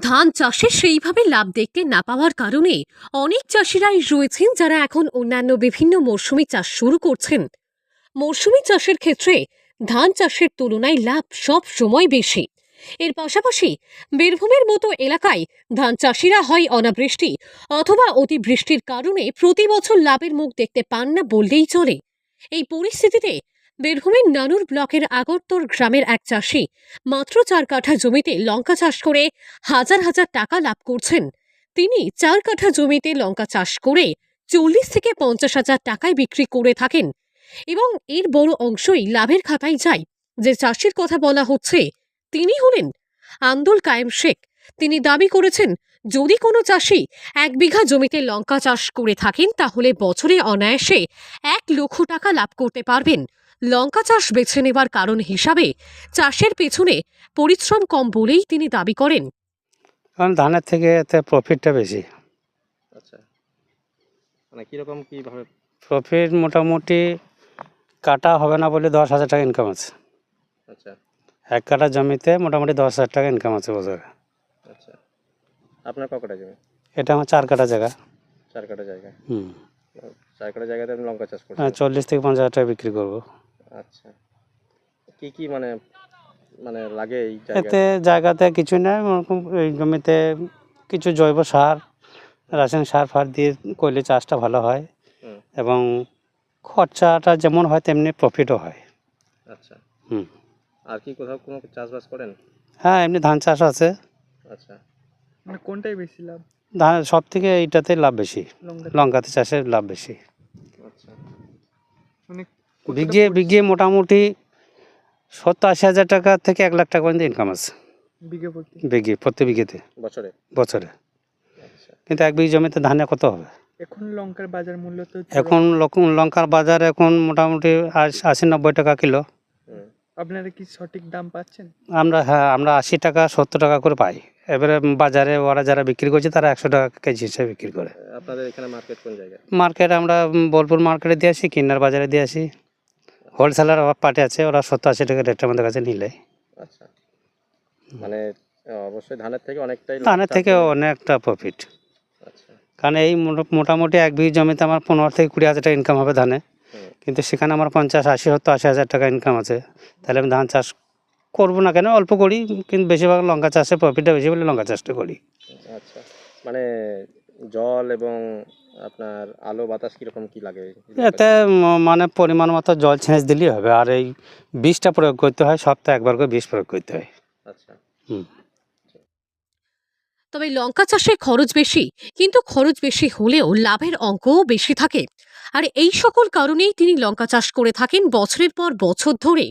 ধান চাষে সেইভাবে লাভ দেখতে না পাওয়ার কারণে অনেক চাষিরাই রয়েছেন যারা এখন অন্যান্য বিভিন্ন মরশুমি চাষ শুরু করছেন। মরশুমি চাষের ক্ষেত্রে ধান চাষের তুলনায় লাভ সব সময় বেশি। এর পাশাপাশি বীরভূমের মতো এলাকায় ধান চাষিরা হয় অনাবৃষ্টি অথবা অতিবৃষ্টির কারণে প্রতি বছর লাভের মুখ দেখতে পান না বললেই চলে। এই পরিস্থিতিতে বীরভূমের নানুর ব্লকের আগরতর গ্রামের এক চাষি মাত্র চার কাঠা জমিতে লঙ্কা চাষ করে হাজার হাজার টাকা লাভ করছেন। তিনি চার কাঠা জমিতে লঙ্কা চাষ করে চল্লিশ থেকে পঞ্চাশ হাজার টাকায় বিক্রি করে থাকেন এবং এর বড় অংশই লাভের খাতায় যায়। যে চাষির কথা বলা হচ্ছে, তিনি হলেন আন্দুল কায়েম শেখ। তিনি দাবি করেছেন, যদি কোনো চাষি এক বিঘা জমিতে লঙ্কা চাষ করে থাকেন, তাহলে বছরে অনায়াসে এক লক্ষ টাকা লাভ করতে পারবেন। লঙ্কা চাষ বেছে নেবার কারণ হিসাবে চাষের পেছনে পরিশ্রম কম বলেই তিনি দাবি করেন। কারণ ধানের থেকে এতে প্রফিটটা বেশি। আচ্ছা। মানে কীরকম কীভাবে প্রফিট মোটামুটি কাটা হবে না বলে দশ হাজার টাকা ইনকাম আছে। আচ্ছা। এক কাটা জমিতে মোটামুটি দশ হাজার টাকা ইনকাম আছে বছরে। আচ্ছা। আপনার কতটা জমি? এটা আমার চার কাটা জায়গা। চার কাটা জায়গা। হুম। চার কাটা জায়গাতে আপনি লঙ্কা চাষ হ্যাঁ, চল্লিশ থেকে পঞ্চাশ হাজার টাকা বিক্রি করব। আচ্ছা। কি কি মানে মানে লাগে এই এতে জায়গাতে কিছু নেই ওরকম এই জমিতে কিছু জৈব সার রাসায়নিক সার ফার দিয়ে করলে চাষটা ভালো হয় এবং খরচাটা যেমন হয় তেমনি প্রফিটও হয়। আচ্ছা। হুম। আর কি কোথাও কোনো চাষবাস করেন? হ্যাঁ এমনি ধান চাষ আছে। আচ্ছা। মানে কোনটাই বেশি লাভ? ধান সব থেকে এইটাতে লাভ বেশি। লঙ্কাতে। চাষের লাভ বেশি। আচ্ছা। মানে বিঘে বিঘে মোটামুটি সত্তর আশি হাজার টাকা থেকে এক লাখ টাকা পর্যন্ত ইনকাম আছে। বিঘে প্রতি? বিঘে প্রতি বিঘেতে। বছরে? বছরে। আচ্ছা। কিন্তু এক বিঘে জমিতে ধানে কত হবে? এখন লঙ্কার বাজার মূল্য তো এখন লক- লঙ্কার বাজার এখন মোটামুটি আশ- আশি নব্বই টাকা কিলো। আপনারা কি সঠিক দাম পাচ্ছেন? আমরা হ্যাঁ আমরা আশি টাকা সত্তর টাকা করে পাই। এবারে বাজারে ওরা যারা বিক্রি করছে তারা একশো টাকা কেজি হিসেবে বিক্রি করে। আপনাদের এখানে মার্কেট কোন জায়গায়? মার্কেট আমরা উম, বোলপুর মার্কেটে দিয়ে আসি কিন্নার বাজারে দিয়ে আসি। হোলসেলার পার্টি আছে ওরা সত্তর আশি টাকা রেটটা আমাদের কাছে নিলে। আচ্ছা। মানে অবশ্যই ধানের থেকে অনেকটাই ধানের থেকে। অনেকটা প্রফিট আচ্ছা। কারণ এই মোটা- মোটামুটি এক বিঘে জমিতে আমার পনেরো থেকে কুড়ি হাজার টাকা ইনকাম হবে ধানে। কিন্তু সেখানে আমার পঞ্চাশ আশি সত্তর আশি হাজার টাকা ইনকাম আছে। তাহলে আমি ধান চাষ করব না কেন? অল্প করি কিন্তু বেশিরভাগ লঙ্কা চাষে প্রফিটটা বেশি বলে লঙ্কা চাষটা করি। আচ্ছা। মানে জল এবং আপনার আলো বাতাস কীরকম কি লাগে? এতে মানে পরিমাণ মতো জল ছেঁচ দিলেই হবে। আর এই বিষটা প্রয়োগ করতে হয় সপ্তাহে একবার করে বিষ প্রয়োগ করতে হয়। আচ্ছা। হুম। তবে লঙ্কা চাষে খরচ বেশি কিন্তু খরচ বেশি হলেও লাভের অঙ্কও বেশি থাকে। আর এই সকল কারণেই তিনি লঙ্কা চাষ করে থাকেন বছরের পর বছর ধরে।